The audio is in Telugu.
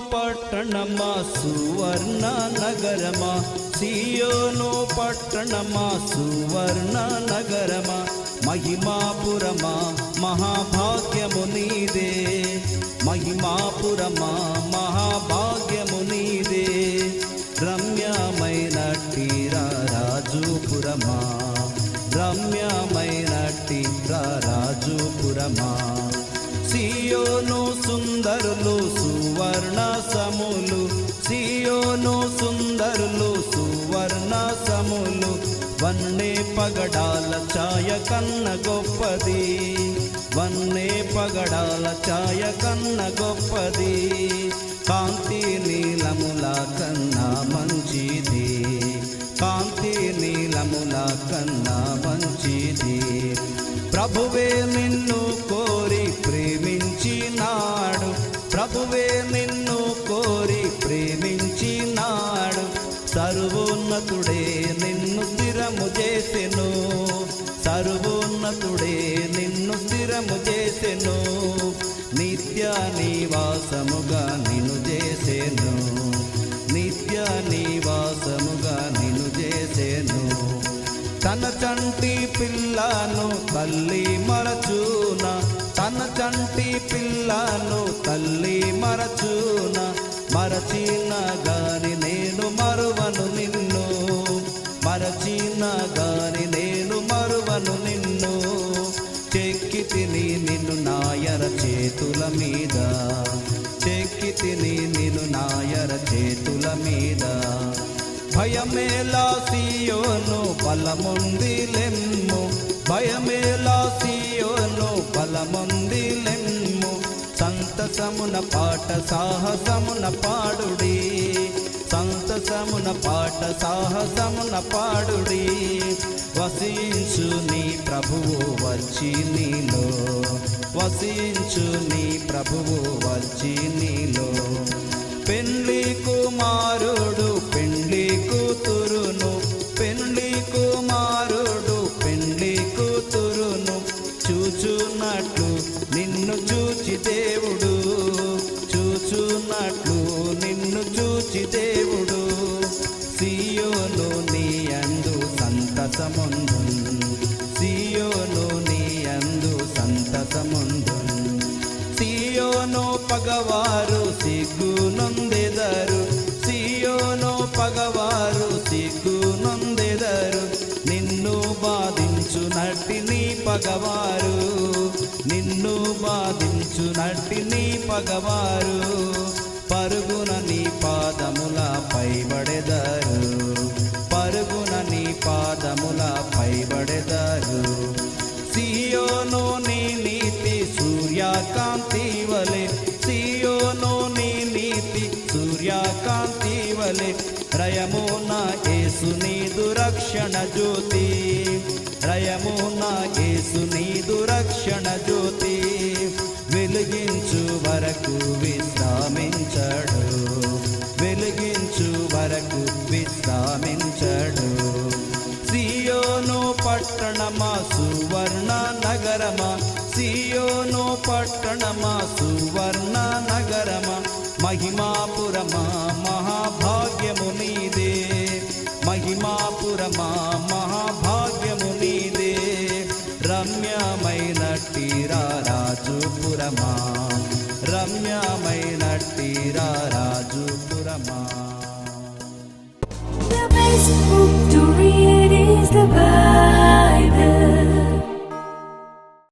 పట్టణమా సువర్ణ నగరమా? సియోను పట్టణమా సువర్ణ నగరమా? మహిమాపురమా మహాభాగ్యము నీదే. మహిమాపురమా మహాభాగ్యము నీదే. రమ్యమైన రాజుపురమా రమ్యమైన రాజుపురమా సియోను సుందరులు సువర్ణ సములు. సియోను సుందరులు సువర్ణ సములు. వన్నే పగడాల ఛాయ కన్న గొప్పది. వన్నే పగడాల ఛాయ కన్న గొప్పది. కాంతి నీలముల కన్నా మంచిది. కాంతి నీలముల కన్నా మంచిది. ప్రభువే నిన్ను కో ప్రభువే నిన్ను కోరి ప్రేమించినాడు. సర్వోన్నతుడే నిన్ను స్థిరము చేసెను. సర్వోన్నతుడే నిన్ను స్థిరము చేసెను. నిత్య నివాసముగా నిన్ను చేసెను. నిత్య నివాసముగా నిన్ను చేసెను. తన చంటి పిల్లను తల్లి మరచూన. తన చంటి పిల్లను తల్లి మరచున మరచిన గాని నేను మరువను నిన్ను. మరచిన గాని నేను మరువను నిన్ను. చెక్కి తిని నిన్ను నాయర చేతుల మీద. చెక్కి తిని నిన్ను నాయర చేతుల మీద. భయమేలా సీయోను బలముంది లెమ్ము. భయమేలా సంతసమున పాట సాహసమున పాడుడి. సంతసమున పాట సాహసమున పాడుడి. వసించు నీ ప్రభువు వచ్చి నీలో. వసించు నీ ప్రభువు వచ్చి నీలో. పెండ్లి కుమారుడు పెండ్లి కూతురు నిన్ను దేవుడు సియోను నీ అందు సంతసముందు సియోను నీ అందు సంతసముందు సియోను పగవారు సిగ్గు నొందెదరు సియోను పగవారు సిగ్గు నొందెదరు నిన్ను బాధించు నటి నీ పగవారు. నిన్ను బాధించు నటి నీ పగవారు. సూర్యకాంతి వలె సియోను నీ నీతి సూర్యకాంతి వలె రయమున యేసు నీదు రక్షణ జ్యోతి. రయమున యేసు నీదు రక్షణ జ్యోతి. వెలిగించు వరకు పట్టణమా సువర్ణ నగరమా? సియోను పట్టణమా సువర్ణ నగరమా? మహిమాపురమా మహాభాగ్యము నీదే మహిమాపురమా మహాభాగ్యము నీదే రమ్యమైనట్టి రాజుపురమా. రమ్యమైనట్టి రాజుపురమా.